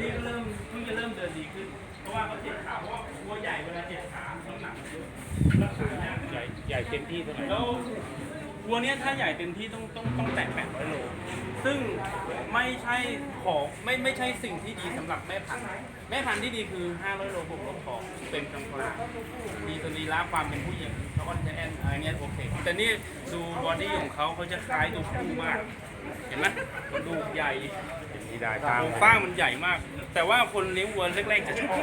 นี่ก็เริ่มเพิ่งจะเริ่มเดินดีขึ้น เพราะว่าเขาเจ็บขาเพราะว่าวัวใหญ่เวลาเจ็บขาน้ำหนักมันเยอะรักษายากใหญ่ใหญ่เต็มที่เท่าไหร่แล้ววัวเนี้ยถ้าใหญ่เต็มที่ต้องต้องต้องแตะ800โล ซึ่งไม่ใช่ของไม่ไม่ใช่สิ่งที่ดีสำหรับแม่พันธุ์แม่พันธุ์ที่ดีคือ500โลบวกลบพอเป็นกลางกลางๆมีสรีระความเป็นผู้หญิงเขาก็จะแอนอะไรเงี้ยโอเค แต่นี่ดูบอดี้ของเขาเขาจะคล้ายตัวผู้มาก เห็นไหมกระดูกใหญ่เป็ นที่ได้ตามโครงสร้างมันใหญ่มาก แต่ว่าคนเลี้ยงวัวแรกๆจะชอบ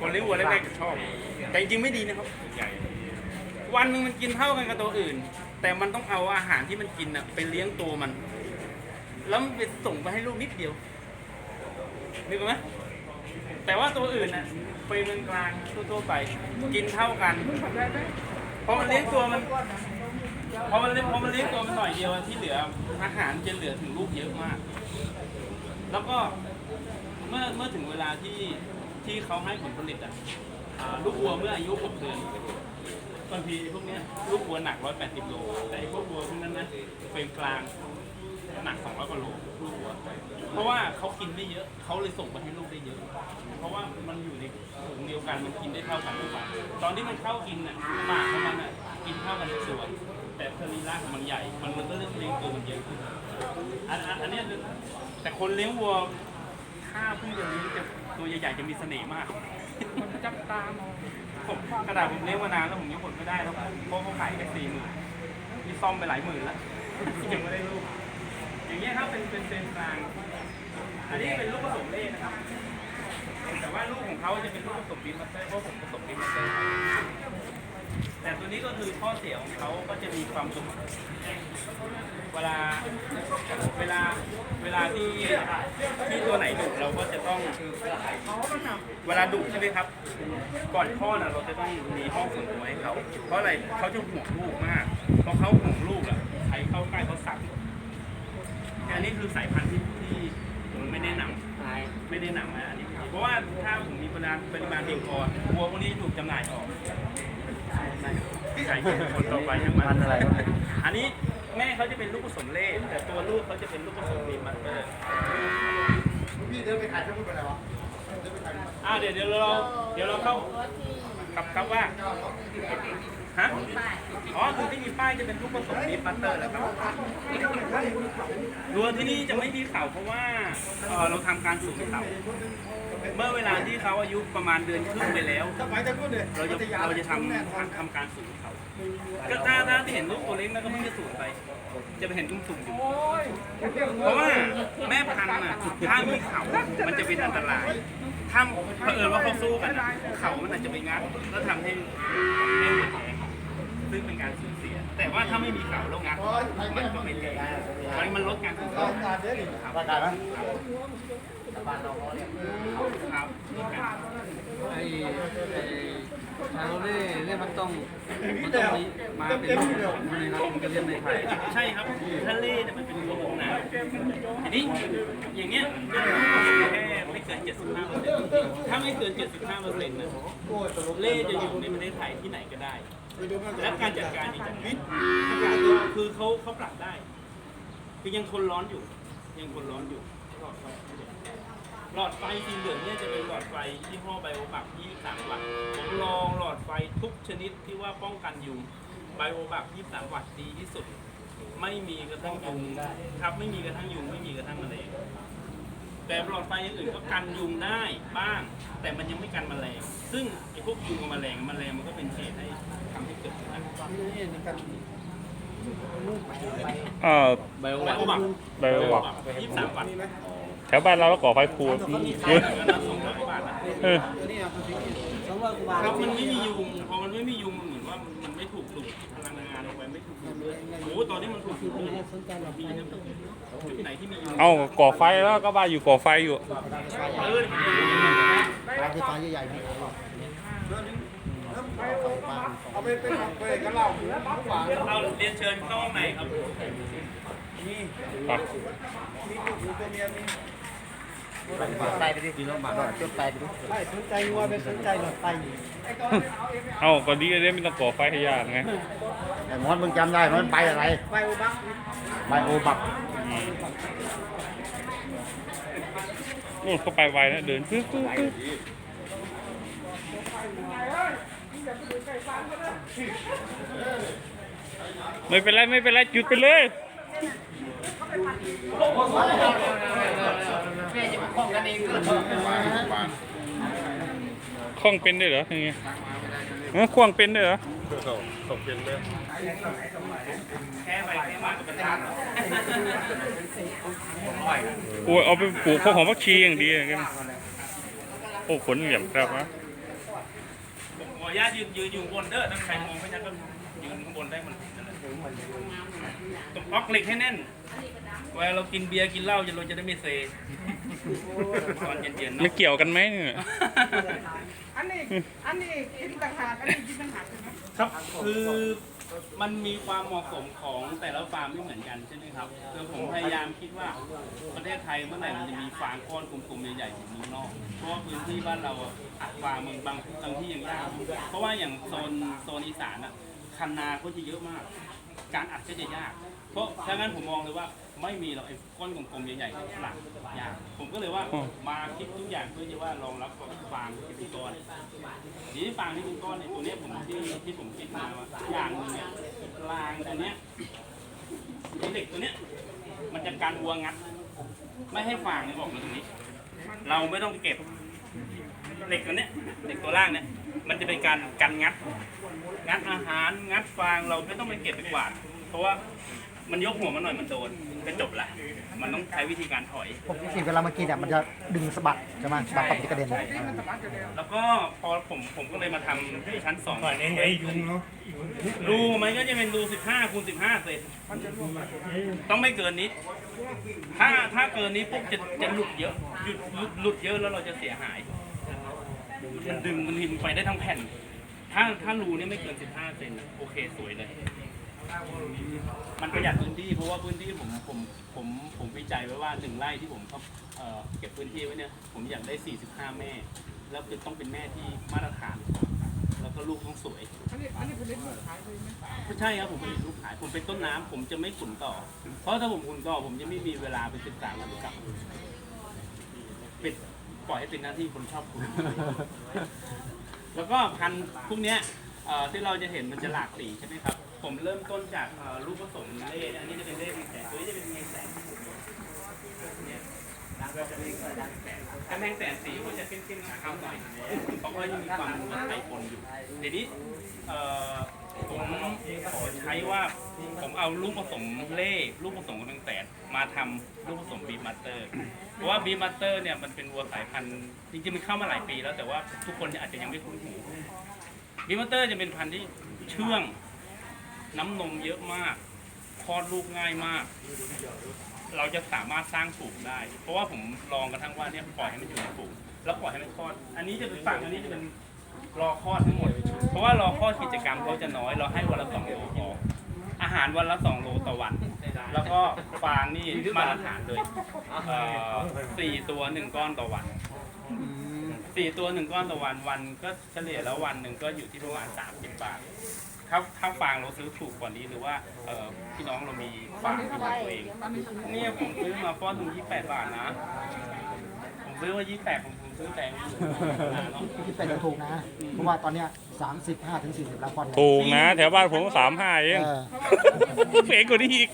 คนเลี้ยงวัวแรกๆจะชอบ แต่จริงๆไม่ดีนะครับ ใหญ่วันหนึงมันกินเท่ากันกับตัวอื่น แต่มันต้องเอาอาหารที่มันกินน่ะไปเลี้ยงตัวมัน แล้วมันไปส่งไปให้ลูกนิดเดียวนึกออกไหมแต่ว่าตัวอื่นน่ะไปเมืองกลางทั่วๆไป กินเท่ากันพอมันเลี้ยงตัวมัน พอมันเลี้ยงพอมันเลี้ยงตัวมันหน่อยเดียวที่เหลืออาหารจะเหลือถึงลูกเยอะมาก แล้วก็เมื่อเมื่อถึงเวลาที่ที่เขาให้ผลผลิตอะอ่าลูกวัวเมื่ออายุ 6 เดือนบางทีพวกเนี้ยลูกวัวหนัก 180 โล แต่ไอ้พวกวัวพวกนั้นนะเป็นกลางหนัก 200กว่าโลลูกวัว เพราะว่าเขากินไม่เยอะเขาเลยส่งไปให้ลูกได้เยอะ เพราะว่ามันอยู่ในถุงเดียวกันมันกินได้เท่ากันทุกวันตอนที่มันเข้ากินน่ะปากของมันน่ะกินเท่ากันทุกส่วน แต่สรีระของมันใหญ่ มันมันก็เริ่มเลี้ยงตัวมันเยอะขึ้นอันอันอันเนี้ยแต่คนเลี้ยงวัวถ้าเพิ่งจะเลี้ยงจะตัวใหญ่ๆจะมีเสน่ห์มาก คนจับตามองผมกระดาษผมเลี้ยงมานานแล้วผมยังหมดไม่ได้แล้วเพราะเขาขายแค่สี่หมื่นนี่ซ่อมไปหลายหมื่นแล้วยังไม่ได้ลูกอย่างเงี้ยครับเป็นเป็นเป็นกลางอันนี้เป็นลูกผสมเล่นะครับ แต่ว่าลูกของเขาจะเป็นลูกผสมบีมมาสเตอร์เพราะผมผสมบีมมาสเตอร์ แต่ตัวนี้ก็คือข้อเสียของเขาก็จะมีความสุขเวลาเวลาเวลาที่ที่ตัวไหนดุเราก็จะต้องเวลาดุใช่ไหมครับ ก่อนคลอน่ะเราจะต้องมีห้องส่วนตัวให้เขาเพราะอะไรเขาจะห่วงลูกมากเพราะเขาห่วงลูกอะใครเข้าใกล้เขาสั่นแต่อันนี้คือสายพันธุ์ที่ที่ผมไม่แนะนำไม่ได้นำนะอันนี้เพราะว่าถ้าผมมีปริมาณปริมาณเพียงพอวัวพวกนี้ถูกจำหน่ายออก ใช่คนต่อไปทั้งมันอะไรอันนี้แม่เขาจะเป็นลูกผสมเล่แต่ตัวลูกเขาจะเป็นลูกผสมบีมัสเตอร์พี่เดินไปขายจะพูดอะไรวะเดินไปขายอ่าเดี๋ยวเดี๋ยวเราเดี๋ยวเราเข้าครับครับว่าฮะอ๋อคือที่มีป้ายจะเป็นลูกผสมบีฟบัตเตอร์แล้วครับรัวที่นี่จะไม่มีเข่าเพราะว่าเอ่อเราทำการสูงเข่า เมื่อเวลาที่เขาอายุประมาณเดือนครึ่งไปแล้วถ้าไปจะพูดเลยเราจะเราจะทำทำการสูงเขา ก็ถ้าถ้าที่เห็นลูกตัวเล็กนั่นก็เพิ่งจะสูงไป จะไปเห็นตุ้มสุ่มอยู่ เพราะว่าแม่พันธุ์น่ะถ้ามีเขา มันจะเป็นอันตราย ถ้าเผอิญว่าเขาสู้กันน่ะเขามันอาจจะไปงัดแล้วทำให้ให้หัวแตกซึ่งเป็นการสูญเสีย แต่ว่าถ้าไม่มีเขาแล้วงัดมันก็ไม่แตกมันมันลดการสูญเสีย งานเระกาศไหมครับไอ้ไอ้ชาโรเล่เนี่ยมันต้องมันต้องมีมาเป็นลูกผสมนะครับมันจะเรียนในไทยใช่ครับทะเลเนี่ยมันเป็นตัวของน้ำทีนี้อย่างเงี้ยแค่ไม่เกิน 75เปอร์เซ็นต์ถ้าไม่เกิน 75เปอร์เซ็นต์นะเล่จะอยู่ในประเทศไทยที่ไหนก็ได้ และการจัดการอีกอย่างหนึงคือเขาเขาปรับได้ คือยังทนร้อนอยู่ ยังทนร้อนอยู่ หลอดไฟสีเหลืองเนี่ยจะเป็นหลอดไฟยี่ห้อไบโอบัก23 วัตต์ผมลองหลอดไฟทุกชนิดที่ว่าป้องกันยุงไบโอบัก23 วัตต์ดีที่สุด ไม่มีกระทั่งยุงครับไม่มีกระทั่งยุงไม่มีกระทั่งแมลงแต่หลอดไฟอย่างอื่นก็กันยุงได้บ้าง แต่มันยังไม่กันแมลง ซึ่งไอ้พวกยุงกับแมลงแมลงมันก็เป็นเหตุให้ทำให้เกิดปัญหาเอ่อไบโอไบโอบักไบโอบัก 23 วัตต์แถวบ้านเราก็ก่อไฟครัวก็มีขายเหมือนกันนะ200บาทนะเออครับมันไม่มียุงพอมันไม่มียุงมันเหมือนว่ามันมันไม่ถูกดูดพลังงานลงไปไม่ถูกดูดเลยโอ้โหตอนนี้มันถูกดูดเลยดีนะจุดไหนที่มียุงเอาก่อไฟแล้วก็บ้านอยู่ก่อไฟอยู่เออปลาที่ปลาใหญ่ๆนี่เอาไปเป็นไปกันเหล้าหวานเราเรียนเชิญเข้าข้างในครับนี่ไปมีตัวผู้ตัวเมียมี ไตไปดิกินแล้วมาหน่อยจดไตไปดิไม่สนใจวัวไม่สนใจหลอดไฟเอาก็ดีเลยไม่ต้องก่อไฟให้ยากไงไอ้มอนมึงจำได้มันใบอะไรไบโอบักใบโอบักอืมนู่นเข้าไปไวนะเดินปึ๊บปึ๊บปึ๊บไม่เป็นไรไม่เป็นไรจุดไปเลย คล้องเป็นด้วยเหรออย่างเงี้ยเออคล้องเป็นด้วยเหรอแค่ไปแค่มาก็เป็นทางโอ้ยเอาไปปลูกข้าวหอมผักชีอย่างดีอย่างเงี้ยโอ้ขนเหลี่ยมครับนะผมขออนุญาตยืนยืนอยู่บนเด้อถ้าใครมองไม่ชัดก็ยืนข้างบนได้มันนั่นแหละต้องล็อกเหล็กให้แน่นเวลาเรากินเบียร์กินเหล้าจะเราจะได้ไม่เซ ตอนเย็นๆไม่เนาะเกี่ยวกันไหมเนี่ย อันนี้อันนี้กินต่างหากอันนี้กินต่างหากใช่ไหมครับคือมันมีความเหมาะสมของแต่ละฟาร์มไม่เหมือนกันใช่ไหมครับคือผมพยายามคิดว่าประเทศไทยเมื่อไหร่มันจะมีฟาร์มก้อนกลมๆใหญ่ๆเหมือนเมืองนอก เพราะว่าพื้นที่บ้านเราอะฟาร์มมันบางบางที่ยังยากเพราะว่าอย่างโซนโซนอีสานอะคันนาก็จะเยอะมาก การอัดก็จะยาก เพราะถ้างั้นผมมองเลยว่า ไม่มีหรอกไอ้ก้อนกลมๆใหญ่ๆในตลาดยากผมก็เลยว่ามาคิดทุกอย่างเพื่อที่ว่ารองรับฟาร์มที่เป็นก้อนทีนี้ฟางที่เป็นก้อนเนี่ยตัวเนี้ยผมที่ที่ผมคิดมาว่าอย่างหนึงเนี่ยรางอันเนี้ยไอ้เหล็กตัวเนี้ยมันจะกันวัวงัด ไม่ให้ฟางเนี่ยออกมาตรงนี้ เราไม่ต้องเก็บ เหล็กตัวเนี้ยเหล็กตัวล่างเนี่ยมันจะเป็นการกันงัด งัดอาหารงัดฟางเราไม่ต้องไปเก็บไปกวาดเพราะว่า มันยกหัวมาหน่อยมันโดนก็จบละ มันต้องใช้วิธีการถอย ปกติเวลามากินเนี่ยมันจะดึงสะบัดใช่ไหมสะบัดปัดกระเด็นแล้วก็พอผมผมก็เลยมาทำที่ชั้นสองรูมันก็จะเป็นรูสิบห้าคูณสิบห้าเซนต้องไม่เกินนี้ ถ้าถ้าเกินนี้ปุ๊บจะจะหลุดเยอะหยุดหลุดหลุดเยอะแล้วเราจะเสียหาย มันดึงมันหินไปได้ทั้งแผ่น ถ้าถ้ารูเนี่ยไม่เกินสิบห้าเซนน่ะโอเคสวยเลย มันประหยัดพื้นที่เพราะว่าพื้นที่ผมผมผมผมวิจัยไว้ว่าหนึ่งไร่ที่ผมเขาเอ่อเก็บพื้นที่ไว้เนี่ยผมอยากได้ 45 แม่ แล้วคือต้องเป็นแม่ที่มาตรฐาน แล้วก็ลูกต้องสวย อันนี้อันนี้เป็นเล็กหมูขายเลยไหมไม่ใช่ครับผมเป็นลูกขายผมเป็นต้นน้ำผมจะไม่ขุนต่อ เพราะถ้าผมขุนต่อผมจะไม่มีเวลาไปศึกษาพันธุกรรมปิดปล่อยให้เป็นหน้าที่คนชอบขุน แล้วก็พันธุ์พวกเนี้ยเอ่อที่เราจะเห็นมันจะหลากสีใช่ไหมครับ ผมเริ่มต้นจากเอ่อลูกผสมเล่อันนี้จะเป็นเล่เป็นแสนตัวนี้จะเป็นเงแสนเนี่ยกำแพงแสนสีก็จะเข้มๆขาขาวหน่อยเพราะว่ายังมีความวัวไทยปนอยู่ทีนี้ผมขอใช้ว่าผมเอาลูกผสมเล่ลูกผสมกำแพงแสนมาทำลูกผสมบีมัตเตอร์เพราะว่าบีมัตเตอร์เนี่ยมันเป็นวัวสายพันธุ์จริงๆมันเข้ามาหลายปีแล้วแต่ว่าทุกคนอาจจะยังไม่คุ้นหูบีมัตเตอร์จะเป็นพันธุ์ที่เชื่อง น้ำนมเยอะมากคลอดลูกง่ายมาก เราจะสามารถสร้างฝูงได้ เพราะว่าผมลองกระทั่งว่าเนี่ยปล่อยให้มันอยู่ในฝูงแล้วปล่อยให้มันคลอด อันนี้จะเป็นฝั่งอันนี้จะเป็นรอคลอดทั้งหมด เพราะว่ารอคลอดกิจกรรมเขาจะน้อย เราให้วันละสองโลพออาหารวันละสองโลต่อวัน แล้วก็ฟางนี่มาตรฐานเลยเอ่อสี่ตัวหนึ่งก้อนต่อวันสี่ตัวหนึ่งก้อนต่อวันวันก็เฉลี่ยแล้ววันหนึ่งก็อยู่ที่ประมาณสามสิบบาท ถ้าถ้าฟางเราซื้อถูกกว่านี้หรือว่าเอ่อพี่น้องเรามีฟางเป็นของตัวเองเนี่ยผมซื้อมาฟอนถึงยี่แปดบาทนะ ผมซื้อว่ายี่แปดผมผมซื้อแพงอยู่เนาะคิดเป็นถูกนะ เพราะว่าตอนเนี้ยสามสิบห้าถึงสี่สิบแล้วพอนถูกนะ แถวบ้านผมสามห้าเองเออเฟกกว่านี้อีก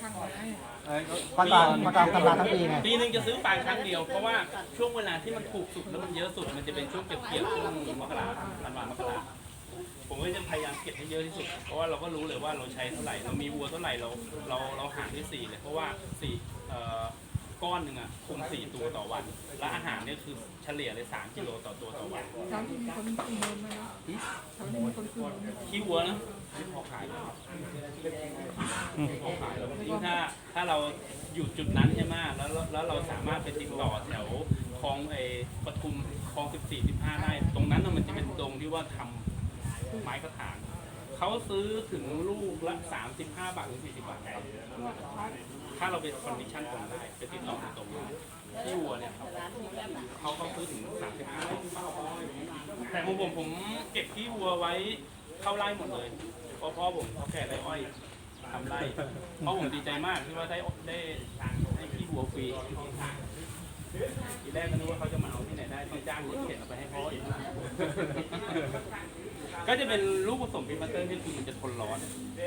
ประกาศประกาศตลาดทั้งปีไงปีหนึ่งจะซื้อฟางครั้งเดียวเพราะว่าช่วงเวลาที่มันถูกสุดแล้วมันเยอะสุดมันจะเป็นช่วงเก็บเกี่ยวช่วงมกราธันวามกรา ผมก็จะพยายามเก็บให้เยอะที่สุด เพราะว่าเราก็รู้เลยว่าเราใช้เท่าไหร่ เรามีวัวเท่าไหร่เราเราเราหารด้วยสี่เลย เพราะว่าสี่เอ่อก้อนหนึ่งอะคุมสี่ตัวต่อวัน และอาหารเนี่ยคือเฉลี่ยเลยสามกิโลต่อตัวต่อวันทางที่มีคนขึ้นเงินไหมนะทางที่มีคนขึ้นเงินขี้วัวนะไม่พอขายแล้วไม่พอขายแล้วยิ่งถ้าถ้าเราอยู่จุดนั้นใช่ไหมแล้วแล้วแล้วเราสามารถไปติดต่อแถวคลองไอ้ปทุมคลองสิบสี่สิบห้าได้ ตรงนั้นน่ะมันจะเป็นดงที่ว่าทำ ไม้กระถางเขาซื้อถึงลูกละสามสิบห้าบาทถึงสี่สิบบาทถ้าเราเป็นคอนดิชั่นตรงได้ไปติดต่อตรงๆที่วัวเนี่ยเขาเขาซื้อถึงสามสิบาทแต่ของผมผมเก็บขี้วัวไว้เข้าไร่หมดเลยเพราะพ่อผมเขาแก่ไรอ้อยทำไร่เพราะผมดีใจมากที่ว่าได้ได้ได้ขี้วัวฟรีทีแรกก็นึกว่าเขาจะมาเอาที่ไหนได้ต้องจ้างรถเข็นเอาไปให้พ่ออีก ก็จะเป็นลูกผสมพิมพ์เตอร์ที่คือมันจะทนร้อน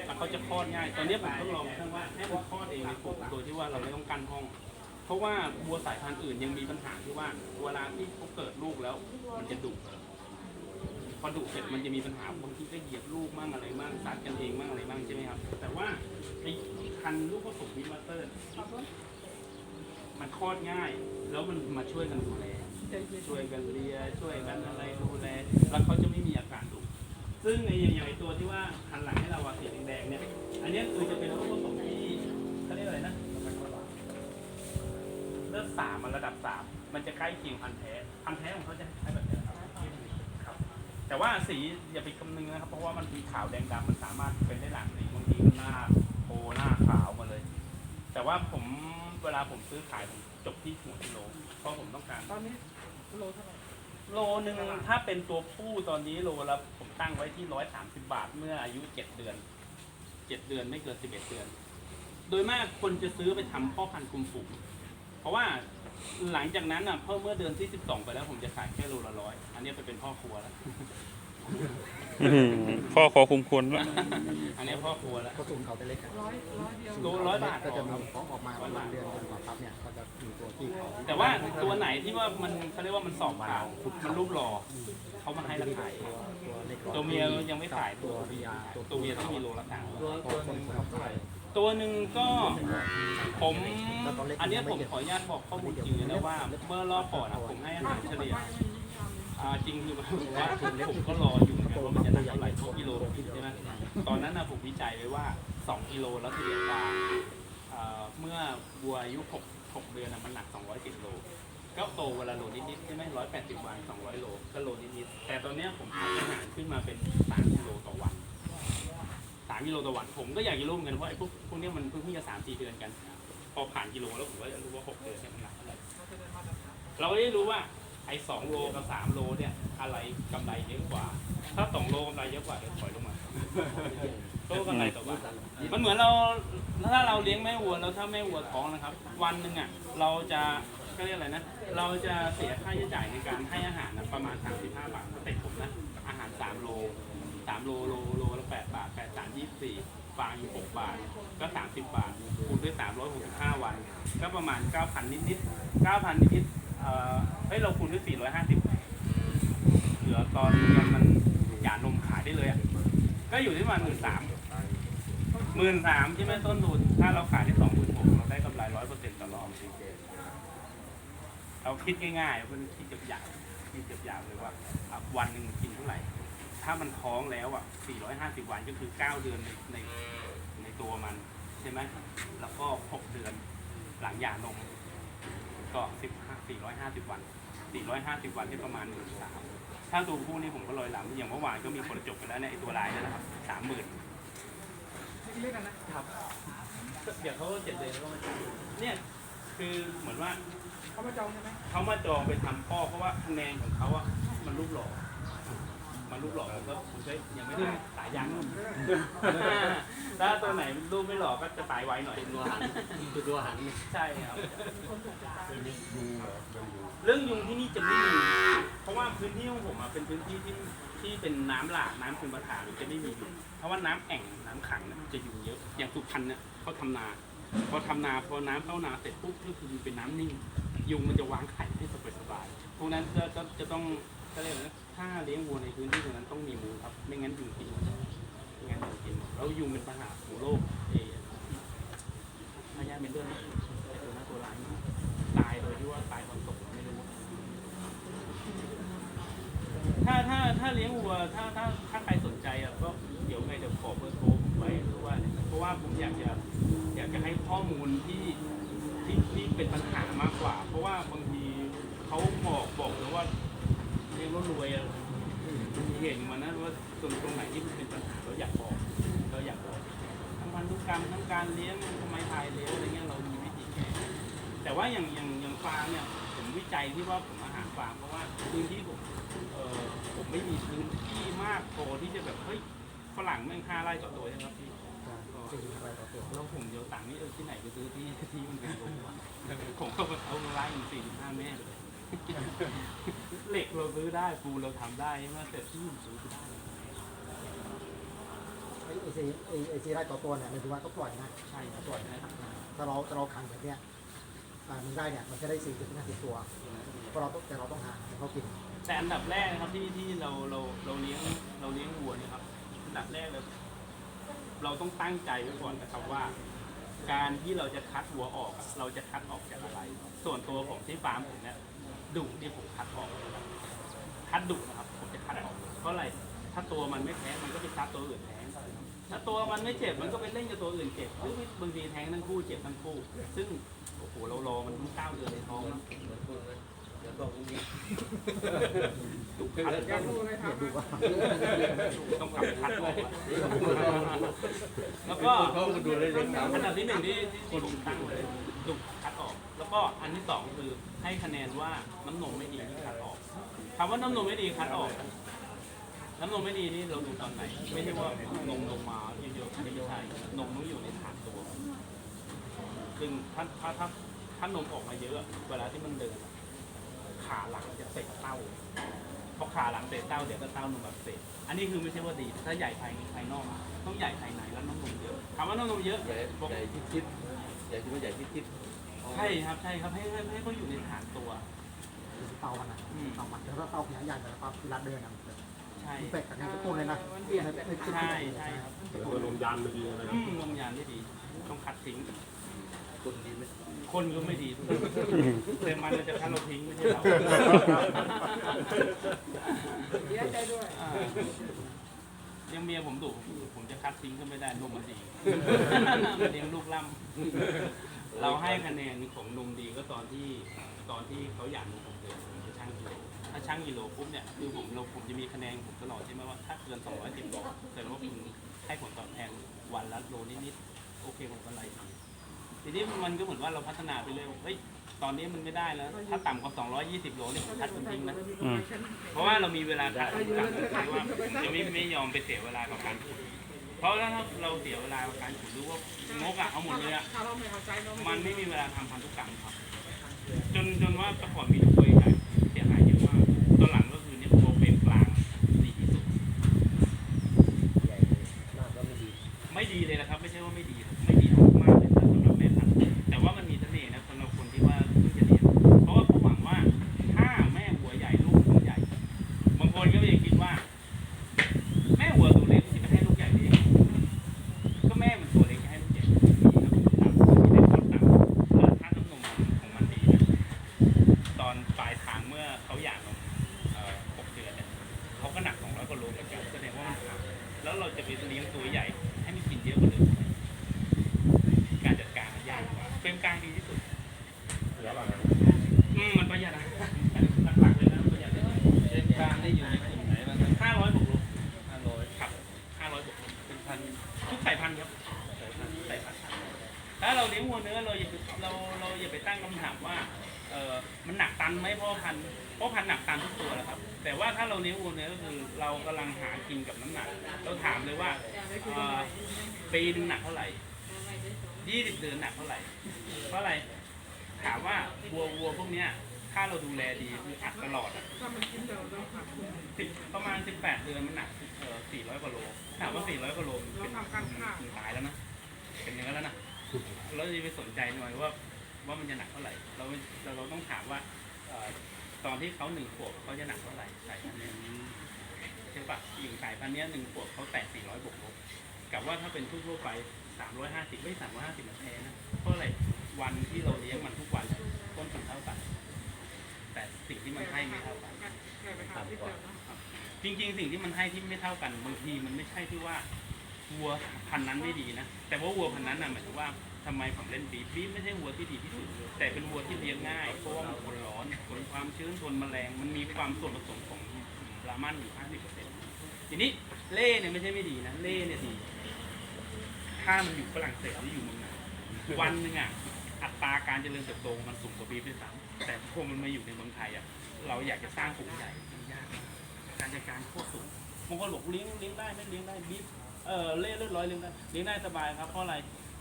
แล้วเขาจะคลอดง่าย ตอนนี้ผมทดลองทั้งว่าให้มันคลอดเองในกรงโดยที่ว่าเราไม่ต้องกั้นห้อง เพราะว่าวัวสายพันธุ์อื่นยังมีปัญหาที่ว่าเวลาที่เขาเกิดลูกแล้ว มันจะดุพอดุเสร็จมันจะมีปัญหาบางทีก็เหยียบลูกมั่งอะไรมั่งซัดกันเองมั่งอะไรมั่งใช่ไหมครับ แต่ว่าไอ้พันลูกผสมพิมพ์เตอร์มันคลอดง่าย แล้วมันมาช่วยกันดูแลช่วยกันเลียช่วยกันอะไรดูแล แล้วเขาจะไม่มีอาการดุ ซึ่งในอย่างไอตัวที่ว่าหันหลังให้เราอะสีแดงๆเนี่ย อันนี้คือจะเป็นลูกผสมที่เขาเรียกอะไรนะเลือดสามมันระดับสามมันจะใกล้เคียงพันธุ์แท้พันธุ์แท้ของเขาจะคล้แบบนี้ครับครับ แต่ว่าสีอย่าไปคำนึงนะครับ เพราะว่ามันมีขาวแดงดำมันสามารถเป็นได้หลากสีบางทีก็หน้าโพหน้าขาวมาเลย แต่ว่าผมเวลาผมซื้อขายผมจบที่หัวกิโลเพราะผมต้องการตอนนี้โลเท่าไหร่ โลหนึ่งถ้าเป็นตัวผู้ตอนนี้โลละผมตั้งไว้ที่ร้อยสามสิบาทเมื่ออายุเจ็ดเดือนเจ็ดเดือนไม่เกินสิบเอ็ดเดือน โดยมากคนจะซื้อไปทำพ่อพันธุ์คุมฝูงเพราะว่าหลังจากนั้นอะเพิ่มเมื่อเดือนที่สิบสองไปแล้วผมจะขายแค่โลละร้อยอันนี้ไปเป็นพ่อครัวแล้ว พ่อขอคุมควรละอันนี้พ่อครัวแล้วก็สูงเขาจะเล็กร้อยร้อยเดียวโลร้อยบาท ก็พจะอมีครับของออกมาประมาณเดือนกว่าปั๊บเนี่ยก็จะมีตัวที่เขาแต่ว่าตัวไหนที่ว่ามันเขาเรียกว่ามันสอบขาวมันรูปหล่อเขามาให้ราคาเองตัวเล็กตัวเมียยังไม่ขายตัวเมียตัวเมียต้องมีโลละสามตัวตัวหนึ่งเท่าไหร่ตัวหนึ่งก็ผมอันเนี้ยผมขออนุญาตบอกข้อมูลจริงเลยนะว่าเมื่อรอบก่อนอะผมให้อาหารเฉลี่ย อ่าจริงคือว่าผมก็รออยู่เหมือนกันว่ามันจะหนักเท่าไหร่ทุกกิโลใช่ไหมตอนนั้นนะผมวิจัยไว้ว่า 2 กิโลแล้วเฉลี่ยกว่าอ่าเมื่อวัวอายุ6 6เดือนอะมันหนัก 210โลก็โตเวลาโลนิดๆใช่ไหม180วัน200โลก็โลนิดๆแต่ตอนเนี้ยผมห้อาหารขึ้นมาเป็น3กิโลต่อวันสามกิโลต่อวัน ผมก็อยากจะรู้เหมือนกันว่าไอ้พวกพวกเนี้ยมันเพิ่งจะสามสี่เดือนกัน พอผ่านกิโลแล้วผมก็จะรู้ว่าหกเดือนเนี่ยมันหนักเท่าไหร่เราก็ได้รู้ว่า อ้สองโลกับสามโลเนี่ยอะไรกำไรเยอะกว่า ถ้าสองโลกำไรเยอะกว่าเดี๋ยวถอยลงมาก็กำไรต่อวันมันเหมือนเราถ้าเราเลี้ยงแม่วัวแล้วถ้าแม่วัวท้องนะครับ วันหนึ่งอะเราจะก็เรียกอะไรนะ เราจะเสียค่าใช้จ่ายในการให้อาหารนะประมาณ 35 บาทสเต็ปผมนะอาหาร 3 โล 3 โลโลโลละ8บาท8 3 24ฟางอยู่ 6 บาท ก็ 30 บาทคูณด้วย 365 วัน ก็ประมาณ 9,000 นิดนิดๆ9,000 นิดนิดๆ เอ่อเฮ้ย เราคูณด้วย450 เหลือตอนยังมันหย่านมขายได้เลยอะ ก็อยู่ที่ประมาณหมื่นสามหมื่นสามใช่ไหมต้นทุน ถ้าเราขายได้สองหมื่นหกเราได้กำไรร้อยเปอร์เซ็นต์ต่อรอบเราคิดง่ายๆมันคิดจับหยาบคิดจับหยาบเลยว่าอะวันหนึ่งกินเท่าไหร่ ถ้ามันท้องแล้วอะ 450 วันก็คือ 9 เดือนในในในตัวมัน ใช่ไหม แล้วก็ 6 เดือนหลังหย่านม ก็ 15 450 วัน 450 วันที่ประมาณ 1 3ื่นถ้าตัวผู้นี่ผมก็ลอยหลังอย่างเมื่อวานก็มีคนจบไปแล้วเนี่ยไอตัวลายนั่นนะครับสามหมื่นเล็กๆกันนะครับ เดี๋ยวเขาเจ็ดเดือนแล้วก็มาเนี่ยคือเหมือนว่าเขามาจองใช่ไหม เขามาจองไปทำพ่อเพราะว่าคะแนนของเขาอะมันรูปหล่อมัน รูปหล่อแล้วก็ผมก็ยังไม่ได้สายยังถ้าตัวไหนรูปไม่หล่อก็จะตายไวหน่อยเป็นตัวหันเป็นตัวหันใช่ครับเรื่องยุงที่นี่จะไม่มีเพราะว่าพื้นที่ของผมอะเป็นพื้นที่ที่ที่เป็นน้ำหลากน้ำคุณประทานจะไม่มียุงเพราะว่าน้ำแอ่งน้ำขังเนี่ยจะยุงเยอะอย่างสุพรรณเนี่ยเขาทำนาพอทำนาพอน้ำเข้านาเสร็จปุ๊บก็คือเป็นน้ำนิ่ง ยุงมันจะวางไข่ให้สบายสบายๆพวกนั้นก็จะจะต้อง ก็เรียกอะไรนะถ้าเลี้ยงวัวในพื้นที่ตรงนั้นต้องมีมูลครับ ไม่งั้นยุงกินหมดไม่งั้นยุงกินหมดแล้วยุงเป็นปัญหาของโลกเอพยาเป็นเรื่องนะไอ้ตัวนั้นตัวร้ายมากตายโดยที่ว่าตายตอนตกเราไม่รู้ ถ้าถ้าถ้าเลี้ยงวัวถ้าถ้าถ้าใครสนใจอะก็เดี๋ยวไงเดี๋ยวขอเบอร์โทรผมไว้เพราะว่าเพราะว่าผมอยากจะอยากจะให้ข้อมูลที่ที่ที่เป็นปัญหามากกว่า เพราะว่าบางทีเขาบอกบอกแล้วว่าเลี้ยงแล้ว รวยอะมีเห็นมานะว่าตรงตรงไหนที่มันเป็นปัญหาเราอยากบอกเราอยากบอกทั้งพันธุกรรมทั้งการเลี้ยงทำไมทายเลี้ยงอะไรเงี้ยเรามีวิธีแก้แต่ว่าอย่างอย่างอย่างฟาร์มเนี่ยผมวิจัยที่ว่าผมอาหารฟาร์มเพราะว่าพื้นที่ผมเออผมไม่มีพื้นที่มากพอที่จะแบบเฮ้ยฝรั่งแม่งห้าไร่ต่อตัวใช่ไหมครับพี่ก็สี่อะไรต่อตัวแล้วผมเดี๋ยวตังค์นี่เออที่ไหนไปซื้อที่ที่มันเป็นโรงวะผมก็ไปเอาไล่มันสี่สิบห้าแม่เลย เหล็กเราซื้อได้ปูเราทำได้ใช่ไหมแต่ที่มันซื้อไม่ได้ไอ้ไอ้ซีไอ้ไอ้ซีไร่ต่อตัวเนี่ยมายถึงว่าต้องปล่อยนะใช่ปล่อยนะถ้าเราถ้าเราขังแบบเนี้ยอ่ามันได้เนี่ยมันจะได้สี่ถึงห้าสิบตัวเพราะเราต้องแต่เราต้องหาให้เขากินแต่อันดับแรกนะครับที่ที่เราเราเราเลี้ยงเราเลี้ยงวัวเนี่ยครับอันดับแรกเลยเราต้องตั้งใจไว้ก่อนนะครับว่า การที่เราจะคัดวัวออก เราจะคัดออกจากอะไร ส่วนตัวผมที่ฟาร์มผมเนี่ย ดุที่ผมคัดออกนะครับคัดดุนะครับผมจะคัดออกเพราะอะไรถ้าตัวมันไม่แท้งมันก็ไปซัดตัวอื่นแท้งถ้าตัวมันไม่เจ็บมันก็ไปเล่นกับตัวอื่นเจ็บหรือบางทีแท้งทั้งคู่เจ็บทั้งคู่ ซึ่งโอ้โหเรารอมันทั้งเก้าเดือนในท้องนะดุคัดอยากรู้เลยครับดูว่าต้องกลับคัดออกแล้วก็อันดับที่หนึ่งที่ที่ผมตั้งไว้ดุก แล้วก็อันที่สองคือให้คะแนนว่าน้ำนมไม่ดีที่คัดออกคำว่าน้ำนมไม่ดีคัดออก น้ำนมไม่ดีนี่เราดูตอนไหน ไม่ใช่ว่านมลงมาเยอะๆไม่ใช่นมต้องอยู่ในฐานตัว ซึ่งถ้าถ้าถ้าถ้านมออกมาเยอะ เวลาที่มันเดิน ขาหลังจะเตะเต้าพอขาหลังเตะเต้าเดี๋ยวก็เต้านมอักเสบอันนี้คือไม่ใช่ว่าดี ถ้าใหญ่ภายภายนอกต้องใหญ่ภายในแล้วน้ำนมเยอะถามว่าน้ำนมเยอะใหญ่บอกใหญ่ทิพทิพใหญ่ที่ว่าใหญ่ทิพทิพ ใช่ครับใช่ครับให้ให้ให้เขาอยู่ในฐานตัว เตามันนะอืม เตามันแต่ถ้าเตาขนาดใหญ่แบบปั๊บเวลาเดินอะมันจะใช่เป็ดกับเนี่ยต้นเลยนะในในใช่ใช่ครับลมยานไม่ดีอืมลมยานไม่ดี ต้องคัดทิ้งคนดีไหมคนก็ไม่ดีทุกคนแต่มันมันจะคัดเราทิ้งไม่ใช่เราเสียใจด้วยอ่ายังเมียผมดุผมจะคัดทิ้งก็ไม่ได้นมมันดีเลี้ยงลูกล่ำ เราให้คะแนนของนมดีก็ตอนที่ตอนที่เขาอยากนมผมเดือนผมจะชั่งกิโลถ้าชั่งกิโลปุ๊บเนี่ยคือผมเราผมจะมีคะแนนผมตลอดใช่ไหมว่าถ้าเกิน210โลแสดงว่าคุณให้ผลตอบแทนวันละโลนิดๆโอเคผมก็ไล่ดีทีนี้มันก็เหมือนว่าเราพัฒนาไปเรื่อยเฮ้ยตอนนี้มันไม่ได้แล้ว ถ้าต่ำกว่า 220 โลนี่คัดมันทิ้งนะอืมเพราะว่าเรามีเวลาคัดกลับว่าจะไม่ไม่ยอมไปเสียเวลากับการขุด เพราะถ้าเราเสียเวลากับการขุดหรือว่างกอะเอาหมดเลยอะถ้าเราไม่เข้าใจเรามันไม่มีเวลาทำพันธุกรรมครับ จนจนว่าแต่ก่อนมี เฟรมกลางดีามว่าวัววัวพวกเนี้ยถ้าเราดูแลดีคืออัดตลอดอะถ้ามันกินเดี๋ยวเราขาดทุนสิบประมาณ 18 เดือนมันหนักเออ400กว่าโลถามว่า 400กว่าโลมันเป็นเราทำการฆ่ามันตายแล้วนะเป็นอย่างนั้นแล้วนะเราจะไปสนใจหน่อยว่าว่ามันจะหนักเท่าไหร่ เราไม่เราเราต้องถามว่าเอ่อตอนที่เขาหนึ่งขวบเขาจะหนักเท่าไหร่สายพันธุ์เนี้ยใช่ปะอย่างสายพันธุ์เนี้ยหนึ่งขวบเขาแตะ400บวกลบกับว่าถ้าเป็นทั่วๆไป 350ไม่350มันแพ้นะเพราะอะไร วันที่เราเลี้ยงมันทุกวันต้นทุนเท่ากัน แต่สิ่งที่มันให้ไม่เท่ากันแกไปหาที่เจอนะจริงๆ สิ่งที่มันให้ที่ไม่เท่ากันบางทีมันไม่ใช่ที่ว่าวัวพันธุ์นั้นไม่ดีนะแต่ว่าวัวพันธุ์นั้นน่ะหมายถึงว่าทำไมผมเล่นบีฟบีฟไม่ใช่วัวที่ดีที่สุด แต่เป็นวัวที่เลี้ยงง่ายเพราะว่ามันทนร้อนทนความชื้นทนแมลง มันมีความส่วนผสมของลามันอยู่50%ทีนี้เล่เนี่ยไม่ใช่ไม่ดีนะเล่เนี่ยดีถ้ามันอยู่ฝรั่งเศสหรืออยู่เมืองไหนวันหนึ่งอะ อัตราการเจริญเติบโตมันสูงกว่าบีฟด้วยซ้ำแต่พอมันมาอยู่ในเมืองไทยอะเราอยากจะสร้างฝูงใหญ่มันยากมากการจัดการโคตรสูงบางคนบอกเลี้ยงเลี้ยงได้ไม่เลี้ยงได้บีฟเออเล่เลือดร้อยเลี้ยงได้เลี้ยงได้สบายครับเพราะอะไร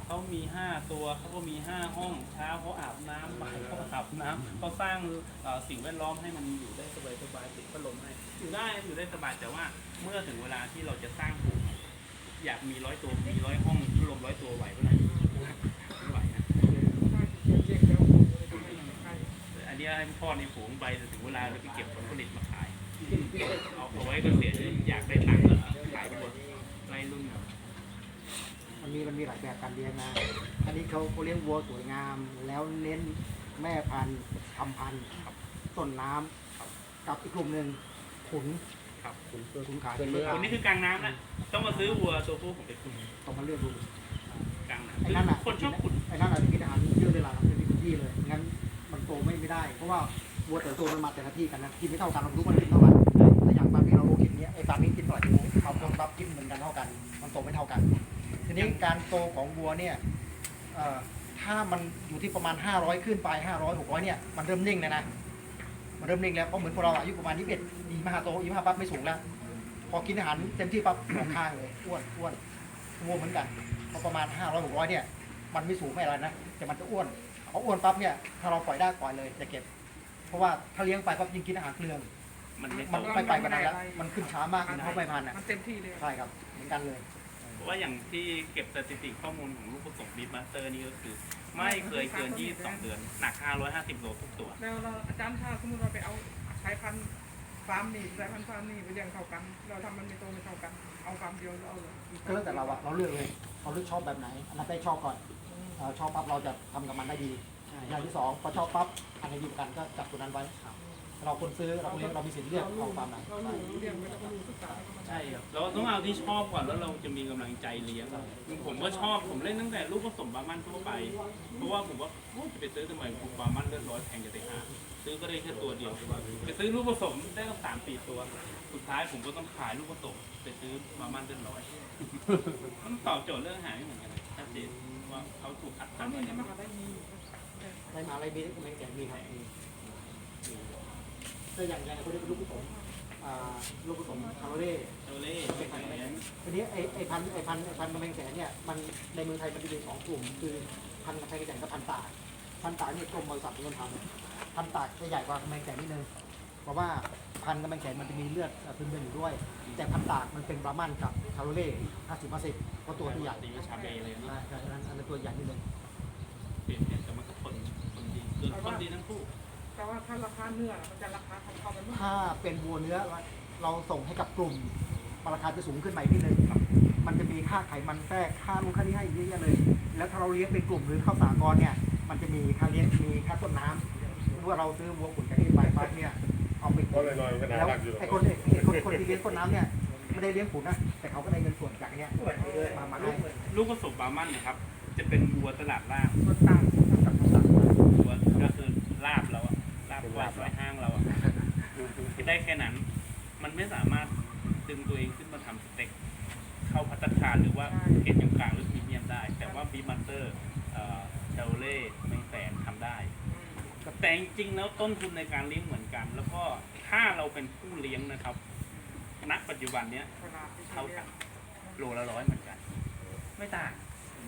เขามีห้าตัวเขาก็มีห้าห้องเช้าเขาอาบน้ำบ่ายเขาอาบน้ำเขาสร้างเอ่อสิ่งแวดล้อมให้มันอยู่ได้สบายสบายติดพัดลมให้อยู่ได้อยู่ได้สบายแต่ว่าเมื่อถึงเวลาที่เราจะสร้างผูกอยากมีร้อยตัวมีร้อยห้องพัดลมร้อยตัวไหวเมื่อไหร่ไม่ไหวนะอั นนี้ให้พ่อในฝูงไปแต่ถึงเวลาเราไปเก็บผลผลิตมาขาย เอาเอาไว้ก็เสียอยากได้ตังค์ก็ขายตัวไล่รุ่นมันมีมันมีหลายแบบการเลี้ยงนะ อันนี้เขาเขาเลี้ยงวัวสวยงาม แล้วเน้นแม่พันธุ์ทำพันธุ์ต้นน้ำกับอีกกลุ่มหนึ่งขุนครับขุนขุนขายส่วนเนื้อคนนี้คือกลางน้ำนะต้องมาซื้อวัวตัวผู้ของเป็นคุณต้องมาเลือกดูกลางไอ้นั่นน้ำอะคนชอบขุนไอ้นั่นอะกินอาหารเยอะเลยล่ะเป็นพื้นที่เลยงั้นมัน โตไม่ไม่ได้ เพราะว่าวัวแต่ละตัวมันมาแต่ละที่กันนะกินไม่เท่ากันเรารู้มันกินเท่าไหร่แต่อย่างบางที่เรารู้กินเนี้ยไอ้ฟาร์มนี้กินเท่าไหร่รู้เอาคนรับกินเหมือนกันเท่ากัน มันโตไม่เท่ากัน ทีนี้การโตของวัวเนี่ยถ้ามันอยู่ที่ประมาณ 500 ขึ้นไป 500 600 เนี่ยมันเริ่มนิ่งแล้วนะมันเริ่มนิ่งแล้วเพราะเหมือนพวกเราอายุประมาณ21ดีมาโตยี่ห้าปั๊บไม่สูงแล้วพอกินอาหารเต็มที่ปั๊บออกข้างเลยอ้วนอ้วนวัวเหมือนกันพอประมาณ 500 600 เนี่ยมันไม่สูงไม่อะไรนะแต่มันจะอ้วน พออ้วนปั๊บเนี่ยถ้าเราปล่อยได้ปล่อยเลยจะเก็บ เพราะว่าถ้าเลี้ยงไปปั๊บยิ่งกินอาหารเกลืองมันไม่มันโตไปไปกว่านั้นแล้วมันขึ้นช้ามากเพราะใบพันธุ์อะมันเต็มที่เลยใช่ครับเหมือนกันเลย เพราะว่าอย่างที่เก็บสถิติข้อมูลของลูกผสมบีมาสเตอร์นี่ก็คือ ไม่เคยเกิน 22 เดือน หนัก 550 โลทุกตัว แล้วเราอาจารย์ถ้าสมมติเราไปเอาสายพันธุ์ฟาร์มนี่สายพันธุ์ฟาร์มนี่ไปเลี้ยงเท่ากัน เราทำมันไม่โตไม่เท่ากัน เอาฟาร์มเดียวเราเอาเลยก็แล้วแต่เราอะเราเลือกเลยเราเลือกชอบแบบไหนอันนั้นไปชอบก่อน เอ่อชอบปั๊บเราจะทำกับมันได้ดีอย่างที่สองพอชอบปั๊บอันไหนดีกว่ากันก็จับตัวนั้นไว้เราคนซื้อเราเลี้ยงเรามีสิทธิ์เลือกเอาฟาร์มไหนเรารู้เลี้ยงไปแล้วก็รู้ศึกษาแล้วก็มันใช่ครับเราต้องเอาที่ชอบก่อนแล้วเราจะมีกำลังใจเลี้ยงผมก็ชอบผมเล่นตั้งแต่ลูกผสมบาร์มันทั่วไป เพราะว่าผมว่าโอ้จะไปซื้อทำไมผมบาร์มันเลือดร้อยแพงจะได้หาซื้อก็ได้แค่ตัวเดียวไปซื้อลูกผสมได้ตั้งสามสี่ตัว สุดท้ายผมก็ต้องขายลูกผสมไปซื้อบาร์มันเลือดร้อย มันตอบโจทย์เรื่องอาหารไม่เหมือนกันชัดเจน ว่าเขาถูกคัดสรถ้ารไม่มาเนี่ยมันก็ได้มีได้มาอะไรบีได้ไม่แก่มีครับมีก็อย่างอย่างคนที่เป็นลูกผสมอ่าลูกผสมคาร์โรเล่เชลเล่เป็นไงทีนี้ไอไอพันไอพันไอพันกำแพงแสนเนี่ยมันในเมืองไทยมันจะมีสองกลุ่ม คือพันกำแพงแสนกับพันตากพันตากเนี่ยกรมบริษัทเป็นคนทำพันตากจะใหญ่กว่ากำแพงแสนนิดนึง เพราะว่าพันกำแพงแสนมันจะมีเลือดเอ่อพื้นเมืองอยู่ด้วย แต่พันตากมันเป็นบราหมันกับคาร์โรเล่ห้าสิบห้าสิบเพราะตัวที่ใหญ่ดีชาเบเลยใช่นะใช่อันนั้นอันนั้นตัวใหญ่นิดนึงเปลี่ยนเปลี่ยนแต่มันก็คนคนดีคือคนดีทั้งคู่แต่ว่าถ้าราคาเนื้อมันจะราคาของเขามันไม่ถ้าเป็นวัวเนื้อเราส่งให้กับกลุ่มราคาจะสูงขึ้นไปนิดนึงครับ มันจะมีค่าไขมันแทรกค่านู่นค่านี้ให้เยอะแยะเลย แล้วถ้าเราเลี้ยงเป็นกลุ่มหรือเข้าสากรณ์เนี่ย มันจะมีค่าเลี้ยงมีค่าต้นน้ำว่าเราซื้อวัวขุนจากที่ไปปั๊บเนี่ย เอาไปขุนแล้วไอ้คนไอ้คนคนที่เลี้ยงต้นน้ำเนี่ยไม่ได้เลี้ยงขุนนะแต่เขาก็ได้เงินส่วนจากเนี้ยมามาให้ลูกผสมบาร์มันนะครับ จะเป็นวัวตลาดล่างมันต่างกับภาษาวัวก็คือลาบเราอะลาบวายซอยห้างเราอะได้แค่นั้น มันไม่สามารถดึงตัวเองขึ้นมาทำสเต็กเข้าพัตคารหรือว่าเกตกลางหรือพรีเมียมได้ แต่ว่าบีบัตเตอร์เชลเล่แมงแสนทำได้ แต่จริงๆแล้วต้นทุนในการเลี้ยงเหมือนกัน แล้วก็ถ้าเราเป็นผู้เลี้ยงนะครับ ณ ปัจจุบันเนี้ยเวลาที่เท่าเลี้ยกังนโลละร้อยเหมือนกัน ไม่ต่าง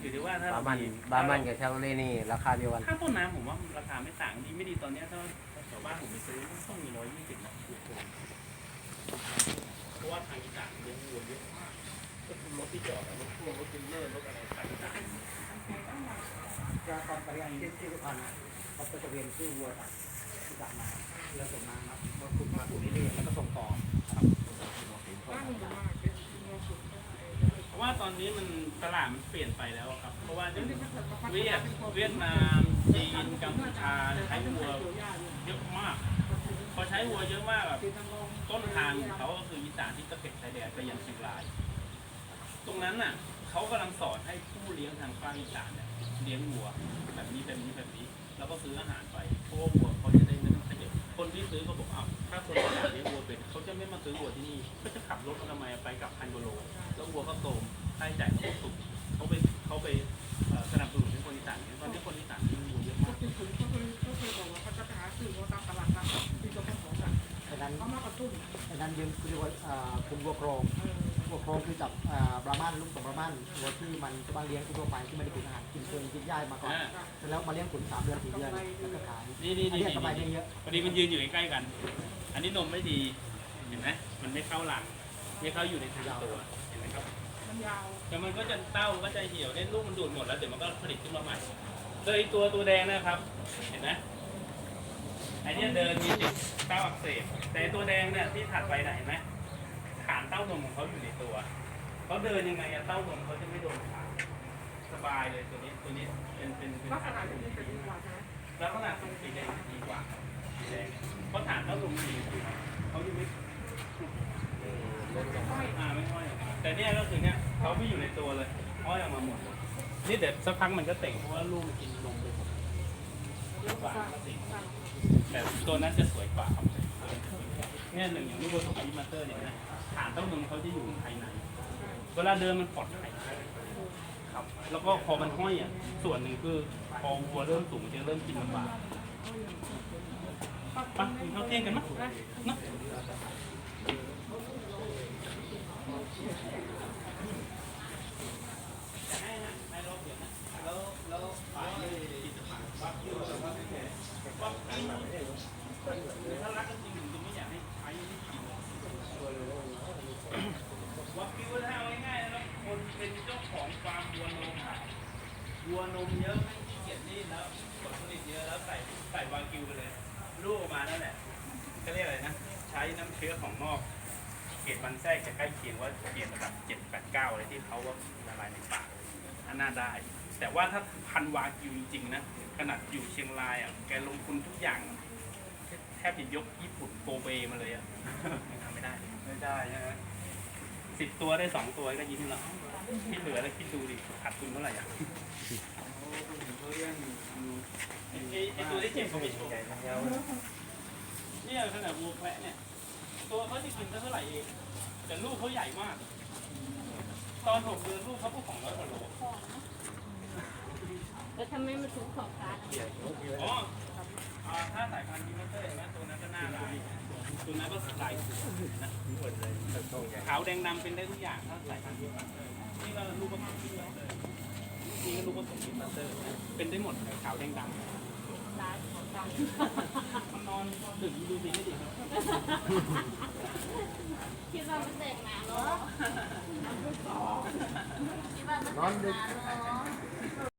อยู่ที่ว่าถ้าบาร์มันบาร์มันกับชาโรเล่นี่ราคาเดียวกันถ้าต้นน้ำผมว่าราคาไม่ต่างดีไม่ดีตอนเนี้ยถ้าแถวบ้านผมไปซื้อต้องมีร้อยยี่สิบนะเพราะว่าทางอีสานเลี้ยงวัวเยอะมากก็คือรถที่จอดอะรถพ่วงรถเทรลเลอร์รถอะไรต่างจะตอนไปอันที่ที่พัน เขาก็จะเรียนชื่อวัวจากที่จากมาแล้วส่งมาครับมาขุดมาขุดเรื่อยๆแล้วก็ส่งต่อครับตั้งมากเป็นเพราะว่าตอนนี้มันตลาดมันเปลี่ยนไปแล้วครับ เพราะว่าอย่างเวียดเวียดนามจีนกัมพูชาใช้วัวเยอะมากพอใช้วัวเยอะมากแบบต้นทางของเขาก็คืออีสานที่ตะเข็บชายแดนไปยังเชียงราย ตรงนั้นน่ะเขากำลังสอนให้ผู้เลี้ยงทางภาคอีสานเนี่ยเลี้ยงวัวแบบนี้แบบนี้แบบนี้ แล้วก็ซื้ออาหารไปเพราะว่าวัวเขาจะได้ไม่ต้องขยับคนที่ซื้อเขาบอกอ้าวถ้าคนอยากเลี้ยงวัวเป็นเขาจะไม่มาซื้อวัวที่นี่ก็จะขับรถทำไมไปกับพันกิโลแล้ววัวก็โตมค่าใช้จ่ายเขาก็สูงเขาไปเขาไปเอ่อสนับสนุนให้คนอีสานตอนนี้คนอีสานเลี้ยงวัวเยอะเขามากเป็นคนเขาเคยเขาเคยบอกว่าเขาจะไปหาซื้อวัวตามตลาดนัดที่เจ้าของของกันดังนั้นเขามากระตุ้นดังนั้นยังเรียกว่าอ่าคุมวัวโครง เออปกครองคือจับอ่าบราหมันลูกของบราหมันวัวที่มันจะมาเลี้ยงทั่วไปที่ไม่ได้กินอาหารกินเกินกินหญ้ามาก่อนอ่าแล้วมาเลี้ยงขุนสามเดือนสี่เดือนแล้วก็ขายนี่นี่อันนี่เนี้ยสบายดีเยอะพอดีมันยืนอยู่ใกล้ๆกัน อันนี้นมไม่ดี เห็นไหมมันไม่เข้าหลังไม่เข้าอยู่ในทางตัว เห็นไหมครับ มันยาวแต่มันก็จะเต้าก็จะเหี่ยวได้ลูกมันดูดหมดแล้วเดี๋ยวมันก็ผลิตขึ้นมาใหม่โดยตัวตัวแดงนะครับ เห็นไหมไอเนี้ยเดินมีติดเต้าอักเสบแต่ตัวแดงเนี่ยที่ถัดไปนะเห็นไหมฐาน เต้านมของเขาอยู่ในตัว เขาเดินยังไงอะเต้านมเขาจะไม่โดนขาสบายเลยตัวนี้ตัวนี้เป็นเป็นเป็นลักษณะแบบนี้จะดีกว่าใช่ไหมลักษณะตรงสีแดงดีกว่าสีแดงเพราะฐานเต้านมดีเขาอยู่ไม่อ่าไม่ห้อยออกมาแต่เนี่ยก็คือเนี่ยเขาไม่อยู่ในตัวเลยห้อยออกมาหมดเลยนี่เดี๋ยวสักพักมันก็เต่งเพราะว่าลูกมันกินนมไปหมดเยอะกว่าปกติแต่ตัวนั้นจะสวยกว่าครับเนี่ยหนึ่งอย่างลูกผสมอิมาเตอร์เนี่ยนะ ฐานเต้านมเขาจะอยู่ภายใน เวลาเดินมันปลอดภัยครับ แล้วก็พอมันห้อยอะ ส่วนหนึ่งคือพอวัวเริ่มสูงจะเริ่มกินลำบากไปกินข้าวเที่ยงกันมั้ยเนาะถ้ารักกันจริงๆจะไม่อยากให้ใช้ที่กิน วัดคิวถ้าเอาง่ายๆนะครับคนเป็นเจ้าของฟาร์มวัวนมอะวัวนมเยอะไม่ขี้เกียจรีดแล้วผลผลิตเยอะแล้วใส่ใส่วากิวไปเลย ลูกออกมานั่นแหละก็เรียกอะไรนะ ใช้น้ำเชื้อของนอก เกรดมันแทรกจะใกล้เคียงว่าเกรดระดับเจ็ดแปดเก้าอะไรที่เขาว่าละลายในปากอันน่าได้ แต่ว่าถ้าพันวากิวจริงๆนะขนาดอยู่เชียงรายอะแกลงทุนทุกอย่าง แทบจะยกญี่ปุ่นโกเบมาเลยอะทำไม่ได้ไม่ได้ใช่ไหมสิบตัวได้สองตัวก็ยิ้มแล้วที่เหลือแล้วคิดดูดิขาดทุนเท่าไหร่อะไอ้ตัวที่เจ็บก็ไม่โชว์เนี่ยขนาดวัวแพะเนี่ย ตัวเขาจะกินเท่าไหร่เอง แต่ลูกเขาใหญ่มาก ตอนหกเดือนลูกเขาก็ของร้อยกว่าโลแล้วทำไมมันถึงของการอ๋ออ่าถ้าสายพันธุ์มิเตอร์เห็นไหมตัวนั้นก็น่ารักตัวนั้นก็ลายนะขาวแดงดำเป็นได้ทุกอย่างถ้าสายพันธุ์มิเตอร์นี่ก็ลูกผสมมิเตอร์นี่ก็ลูกผสมมิเตอร์นะเป็นได้หมดขาวแดงดำ มันนอนดึกดูดีไม่ดีครับคิดว่ามันแตกหนาเนาะคิดว่ามันแตกหนาเนาะ